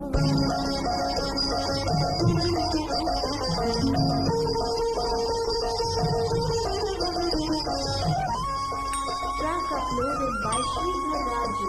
Track uploaded by Sridhar Raju.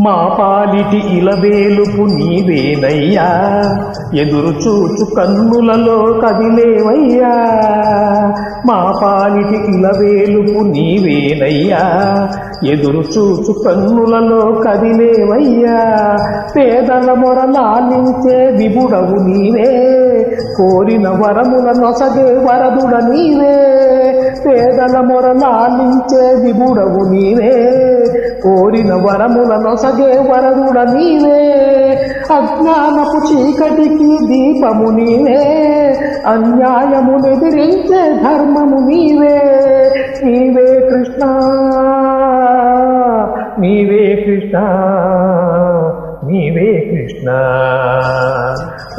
మా పాలిటి ఇలవేలుపు నీవేనయ్యా. ఎదురు చూచు కన్నులలో కదిలేవయ్యా. మా పాలిటి ఇలవేలుపు నీవేనయ్యా. ఎదురు చూచు కన్నులలో కదిలేవయ్యా. పేదల మొర లాలించే విభుడవు నీవే. కోరిన వరముల నొసగే వరదుడ నీవే. పేదల మొర లాలించే విభుడవు నీవే. కోరిన వరముల నొసగే వరదుడ నీవే. అజ్ఞానపు చీకటికి దీపము నీవే. అన్యాయము ఎదిరించే ధర్మము నీవే. నీవే కృష్ణ. నీవే కృష్ణ. నీవే కృష్ణ.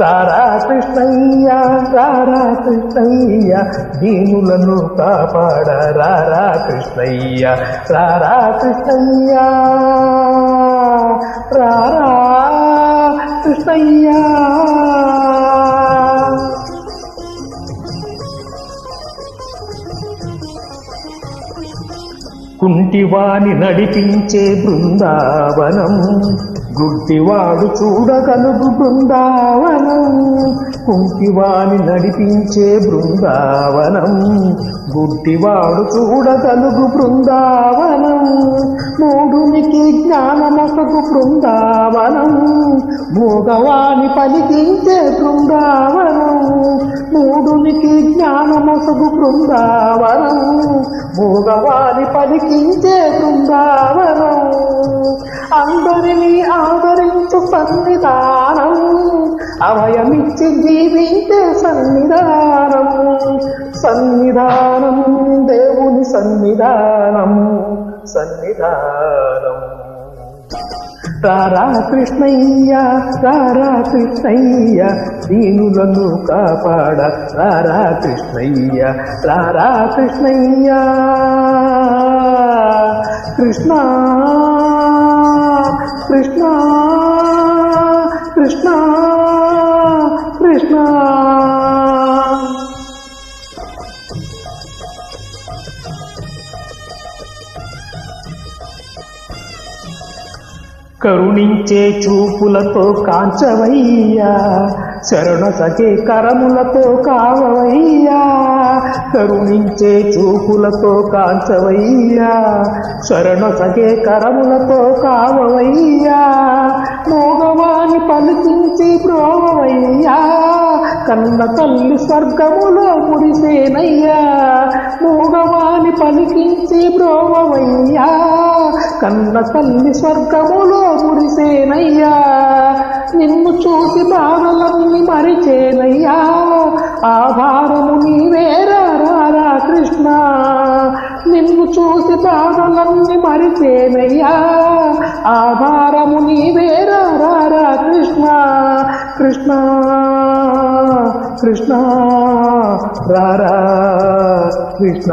రారా కృష్ణయ్య రారా కృష్ణయ్య దీనులను కాపాడ రారా కృష్ణయ్య. రారా కృష్ణయ్య రారా కృష్ణయ్య. కుంటివాని నడిపించే బృందావనం గుడ్డివాడు చూడగలుగు బృందావనం కుంకివాణి నడిపించే బృందావనం. గుడ్డివాడు చూడగలుగు బృందావనం మూడునికి జ్ఞానమొసగు బృందావనం. మూగవాణి పలికించే బృందావనం. మూడునికి జ్ఞానమొసగు బృందావనం. మూగవాణి పలికించే బృందావనం. అందరినీ ఆదరించు సన్నిధానం. అభయమిచ్చి జీవించే సన్నిధానం. సన్నిధానం దేవుని సన్నిధానం. సన్నిధానం. రారా కృష్ణయ్య రారా కృష్ణయ్య దీనులను కాపాడ రారా కృష్ణయ్య రారా కృష్ణయ్య. కృష్ణ కృష్ణ కృష్ణ. కరుణించే చూపులతో కాంచవయ్యా. శరణ సఖే కరములతో కావవయ్యా. కరుణించే చూపులతో కాంచవయ్యా. శరణ సఖే కరములతో కావవయ్యా. మోగవాణి పలికించి ప్రోవయ్యా కన్న తల్లి స్వర్గములో ముడిసేనయ్యా. మూగవాని పలికించి బ్రోవయ్యా కన్న తల్లి స్వర్గములో మురిసేనయ్యా. నిన్ను చూసి బాధలన్నీ మరిచేనయ్యా. ఆ భారము నీవేరా రారా కృష్ణ. నిన్ను చూసి బాధలన్నీ మరిచేనయ్యా. ఆ భారము నీవేరా రారా కృష్ణ. కృష్ణ కృష్ణ రారా కృష్ణ.